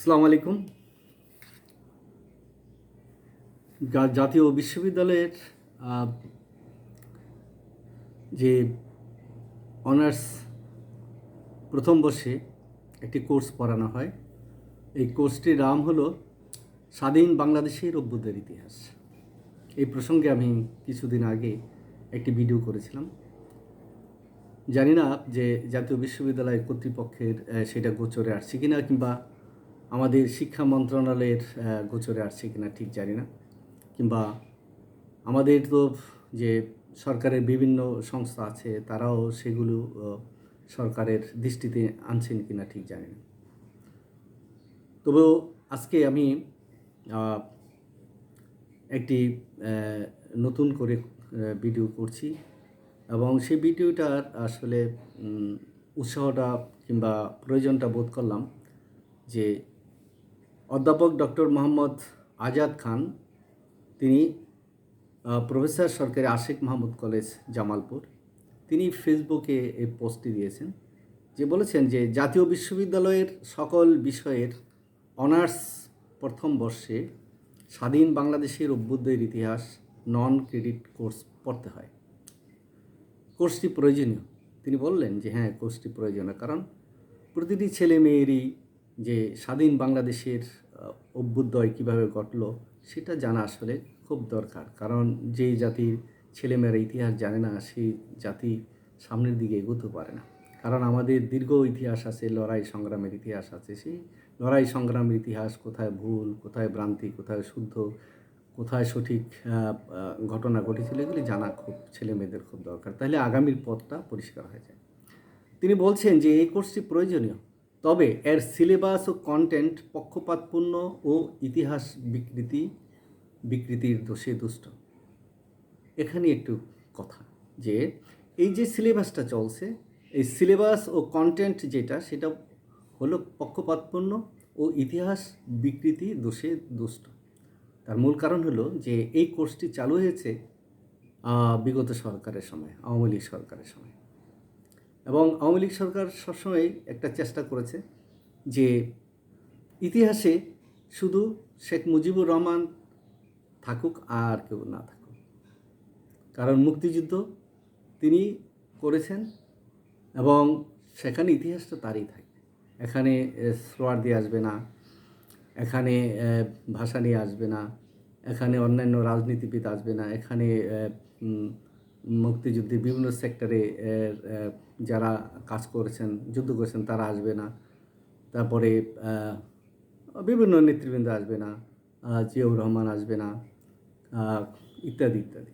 আসসালামু আলাইকুম। জাতীয় বিশ্ববিদ্যালয়ের যে অনার্স প্রথম বর্ষে একটি কোর্স পড়ানো হয়। এই কোর্সটির নাম হলো স্বাধীন বাংলাদেশের অভ্যুদয়ের ইতিহাস। এই প্রসঙ্গে আমি কিছুদিন আগে একটি ভিডিও করেছিলাম। জানি না যে জাতীয় বিশ্ববিদ্যালয় কর্তৃপক্ষের সেটা গোচরে আসছে কিনা কিংবা আমাদের শিক্ষা মন্ত্রণালয়ের গোচরে আসছে কিনা ঠিক জানি না। কিংবা আমাদের তো যে সরকারের বিভিন্ন সংস্থা আছে, তারাও সেগুলো সরকারের দৃষ্টিতে আনছেন কিনা ঠিক জানি না। তবেও আজকে আমি একটি নতুন করে ভিডিও করছি এবং সেই ভিডিওটার আসলে উৎসাহটা কিংবা প্রয়োজনটা বোধ করলাম যে অধ্যাপক ডক্টর মোহাম্মদ আজাদ খান, তিনি প্রফেসর সরকারি আশেক মাহমুদ কলেজ, জামালপুর। তিনি ফেসবুকে এই পোস্টটি দিয়েছেন যে বলেছেন যে জাতীয় বিশ্ববিদ্যালয়ের সকল বিষয়ের অনার্স প্রথম বর্ষে স্বাধীন বাংলাদেশের অভ্যুদয়ের ইতিহাস নন ক্রেডিট কোর্স পড়তে হয়। কোর্সটি প্রয়োজনীয়। তিনি বললেন যে হ্যাঁ কোর্সটি প্রয়োজনীয় কারণ প্রতিটি ছেলে মেয়েরই যে স্বাধীন বাংলাদেশের অভ্যুদয় কীভাবে ঘটলো, সেটা জানা আসলে খুব দরকার। কারণ যেই জাতির ছেলেমেয়েরা ইতিহাস জানে না, সেই জাতি সামনের দিকে এগোতে পারে না। কারণ আমাদের দীর্ঘ ইতিহাস আছে, লড়াই সংগ্রামের ইতিহাস আছে। সেই লড়াই সংগ্রামের ইতিহাস কোথায় ভুল, কোথায় ভ্রান্তি, কোথায় শুদ্ধ, কোথায় সঠিক ঘটনা ঘটেছিল, এগুলি জানা খুব ছেলে মেয়েদের খুব দরকার। তাহলে আগামীর পথটা পরিষ্কার হয়ে যায়। তিনি বলছেন যে এই কোর্সটি প্রয়োজনীয়। তবে এর সিলেবাস ও কন্টেন্ট পক্ষপাতপূর্ণ ও ইতিহাস বিকৃতি, বিকৃতির দোষে দুষ্ট। এখানে একটু কথা, যে এই যে সিলেবাসটা চলছে, এই সিলেবাস ও কন্টেন্ট যেটা, সেটা হলো পক্ষপাতপূর্ণ ও ইতিহাস বিকৃতি দোষে দুষ্ট। তার মূল কারণ হলো যে এই কোর্সটি চালু হয়েছে বিগত সরকারের সময়, আওয়ামী লীগ সরকারের সময়। এবং আওয়ামী লীগ সরকার সবসময় একটা চেষ্টা করেছে যে ইতিহাসে শুধু শেখ মুজিবুর রহমান থাকুক আর কেউ না থাকুক। কারণ মুক্তিযুদ্ধ তিনি করেছেন এবং সেখানে ইতিহাসটা তারই থাকবে এখানে স্লোয়ার দিয়ে আসবে না, এখানে ভাষা নিয়ে আসবে না, এখানে অন্যান্য রাজনীতিবিদ আসবে না, এখানে মুক্তিযুদ্ধে বিভিন্ন সেক্টরে যারা কাজ করেছেন, যুদ্ধ করেছেন, তারা আসবে না। তারপরে বিভিন্ন নেতৃবৃন্দ আসবে না জিয়াউর রহমান আসবে না ইত্যাদি ইত্যাদি।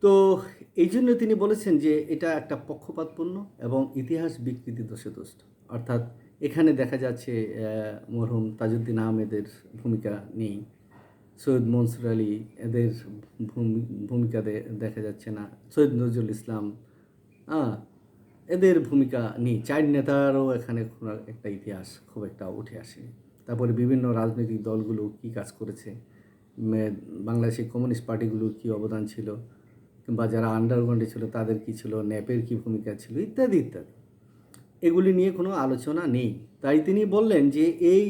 তো এই জন্য তিনি বলেছেন যে এটা একটা পক্ষপাতপূর্ণ এবং ইতিহাস বিকৃতি দোষে দুষ্ট অর্থাৎ এখানে দেখা যাচ্ছে মরহুম তাজউদ্দিন আহমেদের ভূমিকা নেই। সৈয়দ মনসুর আলী এদের ভূমি- ভূমিকা দেখা যাচ্ছে না। সৈয়দ নজরুল ইসলাম হ্যাঁ এদের ভূমিকা নেই চার নেতারও এখানে একটা ইতিহাস খুব একটা উঠে আসে তারপরে বিভিন্ন রাজনৈতিক দলগুলো কী কাজ করেছে বাংলাদেশের কমিউনিস্ট পার্টিগুলোর কী অবদান ছিল, কিংবা যারা আন্ডারগ্রাউন্ডে ছিল তাদের কী ছিল, ন্যাপের কী ভূমিকা ছিল, ইত্যাদি ইত্যাদি। এগুলি নিয়ে কোনো আলোচনা নেই। তাই তিনি বললেন যে এই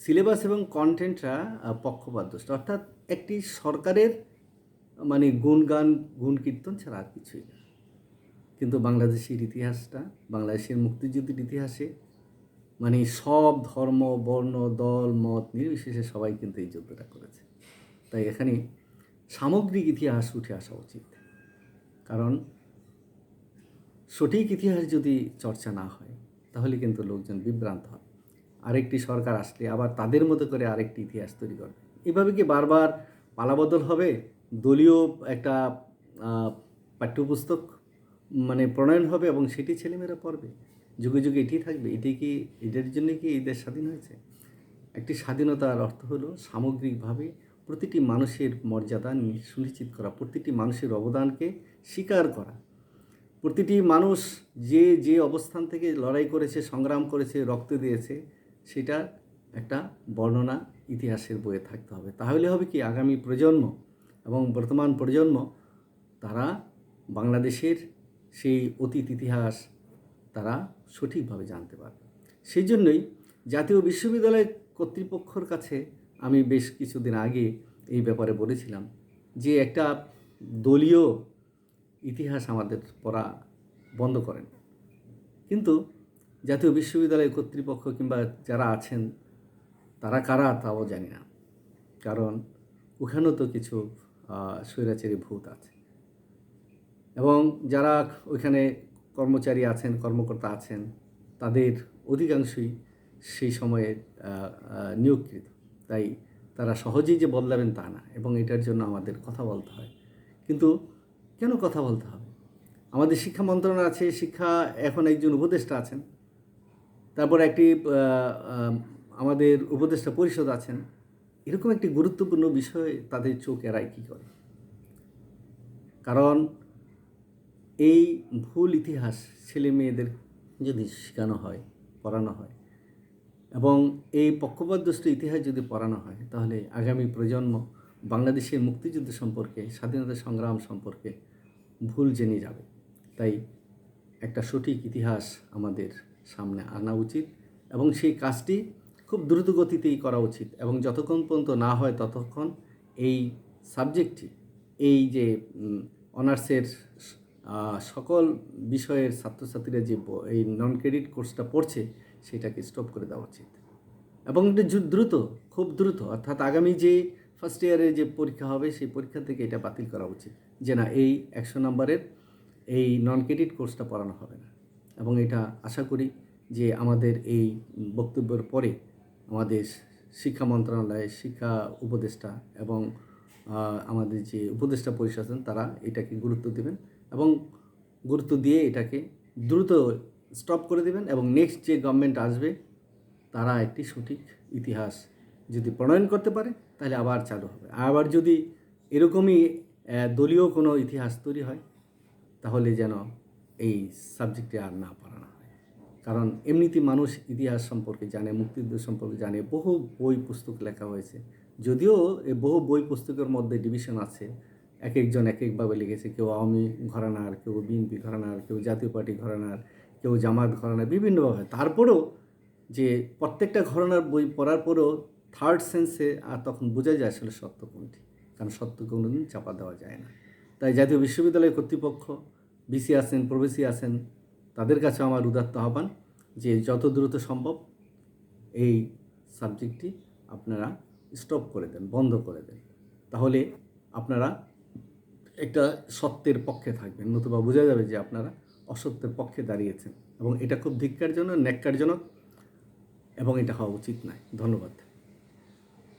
সিলেবাস এবং কন্টেন্টটা পক্ষপাতদুষ্ট অর্থাৎ একটি সরকারের মানে গুণগান গুণ কীর্তন ছাড়া আর কিছুই না। কিন্তু বাংলাদেশের ইতিহাসটা, বাংলাদেশের মুক্তিযুদ্ধের ইতিহাসে মানে সব ধর্ম, বর্ণ, দল, মত নির্বিশেষে সবাই কিন্তু এই যুদ্ধটা করেছে। তাই এখানে সামগ্রিক ইতিহাস উঠে আসা উচিত। কারণ সঠিক ইতিহাস যদি চর্চা না হয়, তাহলে কিন্তু লোকজন বিভ্রান্ত হয়। আরেকটি সরকার আসলে আবার তাদের মতো করে আরেকটি ইতিহাস তৈরি করবে। এভাবে কি বারবার পালাবদল হবে? দলীয় একটা পাঠ্যপুস্তক মানে প্রণয়ন হবে এবং সেটি ছেলেমেয়েরা পড়বে। যুগে যুগে এটি থাকবে। এটি কি, এটার জন্য কি এই দেশ স্বাধীন হয়েছে? একটি স্বাধীনতার অর্থ হলো সামগ্রিকভাবে প্রতিটি মানুষের মর্যাদা সুনিশ্চিত করা, প্রতিটি মানুষের অবদানকে স্বীকার করা। প্রতিটি মানুষ যে যে অবস্থান থেকে লড়াই করেছে, সংগ্রাম করেছে, রক্ত দিয়েছে, সেটা একটা বর্ণনা ইতিহাসের বইয়ে থাকতে হবে। তাহলে হবে কি, আগামী প্রজন্ম এবং বর্তমান প্রজন্ম, তারা বাংলাদেশের সেই অতীত ইতিহাস তারা সঠিকভাবে জানতে পারবে। সেই জন্যই জাতীয় বিশ্ববিদ্যালয় কর্তৃপক্ষর কাছে আমি বেশ কিছুদিন আগে এই ব্যাপারে বলেছিলাম যে একটা দলীয় ইতিহাস আমাদের পড়া বন্ধ করেন। কিন্তু জাতীয় বিশ্ববিদ্যালয় কর্তৃপক্ষ কিংবা যারা আছেন, তারা কারা তাও জানি না। কারণ ওখানেও তো কিছু স্বৈরাচারী ভূত আছে। এবং যারা ওইখানে কর্মচারী আছেন, কর্মকর্তা আছেন, তাদের অধিকাংশই সেই সময়ে নিয়োগকৃত। তাই তারা সহজেই যে বদলাবেন তা না এবং এটার জন্য আমাদের কথা বলতে হয়। কিন্তু কেন কথা বলতে হবে? আমাদের শিক্ষা মন্ত্রণালয় আছে, শিক্ষা এখন একজন উপদেষ্টা আছেন। তারপর একটি আমাদের উপদেষ্টা পরিষদ আছেন। এরকম একটি গুরুত্বপূর্ণ বিষয় তাদের চোখ এড়ায় কী করে? কারণ এই ভুল ইতিহাস ছেলে মেয়েদের যদি শেখানো হয়, পড়ানো হয় এবং এই পক্ষপাতদুষ্ট ইতিহাস যদি পড়ানো হয়, তাহলে আগামী প্রজন্ম বাংলাদেশের মুক্তিযুদ্ধ সম্পর্কে, স্বাধীনতা সংগ্রাম সম্পর্কে ভুল জেনে যাবে। তাই একটা সঠিক ইতিহাস আমাদের সামনে আনা উচিত এবং সেই কাজটি খুব দ্রুত গতিতেই করা উচিত এবং যতক্ষণ পর্যন্ত না হয় ততক্ষণ এই সাবজেক্টটি, এই যে অনার্সের সকল বিষয়ের ছাত্রছাত্রীরা যে এই নন ক্রেডিট কোর্সটা পড়ছে, সেটাকে স্টপ করে দেওয়া উচিত। এবং এটা দ্রুত, খুব দ্রুত, অর্থাৎ আগামী যে ফার্স্ট ইয়ারে যে পরীক্ষা হবে, সেই পরীক্ষা থেকে এটা বাতিল করা উচিত, যে না, এই একশো নম্বরের এই নন ক্রেডিট কোর্সটা পড়ানো হবে না। এবং এটা আশা করি যে আমাদের এই বক্তব্যের পরে আমাদের শিক্ষা মন্ত্রণালয়ের শিক্ষা উপদেষ্টা এবং আমাদের যে উপদেষ্টা পরিষদ তারা এটাকে গুরুত্ব দেবেন। এবং গুরুত্ব দিয়ে এটাকে দ্রুত স্টপ করে দেবেন এবং নেক্সট যে গভর্নমেন্ট আসবে, তারা একটি সঠিক ইতিহাস যদি প্রণয়ন করতে পারে, তাহলে আবার চালু হবে। আবার যদি এরকমই দলীয় কোনো ইতিহাস তৈরি হয়, তাহলে যেন এই সাবজেক্টে আর না পড়ানো হয়। কারণ এমনিতে মানুষ ইতিহাস সম্পর্কে জানে, মুক্তিযুদ্ধ সম্পর্কে জানে, বহু বই পুস্তক লেখা হয়েছে। যদিও এই বহু বই পুস্তকের মধ্যে ডিভিশন আছে এক একজন এক একভাবে লিখেছে কেউ আওয়ামী ঘরানার, কেউ বিএনপি ঘরানার, কেউ জাতীয় পার্টি ঘরানার, কেউ জামাত ঘরানার বিভিন্নভাবে তারপরেও যে প্রত্যেকটা ঘরানার বই পড়ার পরেও থার্ড সেন্সে আর তখন বোঝা যায় আসলে সত্য কোনটি। কারণ সত্য কোনোদিন চাপা দেওয়া যায় না। তাই জাতীয় বিশ্ববিদ্যালয় কর্তৃপক্ষ, বিসি আছেন, প্রবেশি আছেন, তাদের কাছে আমার উদাত্ত আহ্বান যে যত দ্রুত সম্ভব এই সাবজেক্টটি আপনারা স্টপ করে দেন, বন্ধ করে দেন। তাহলে আপনারা একটা সত্যের পক্ষে থাকবেন। নতুবা বোঝা যাবে যে আপনারা অসত্যের পক্ষে দাঁড়িয়েছেন। এবং এটা খুব ধিক্কারজনক, ন্যাক্কারজনক এবং এটা হওয়া উচিত নয়। ধন্যবাদ।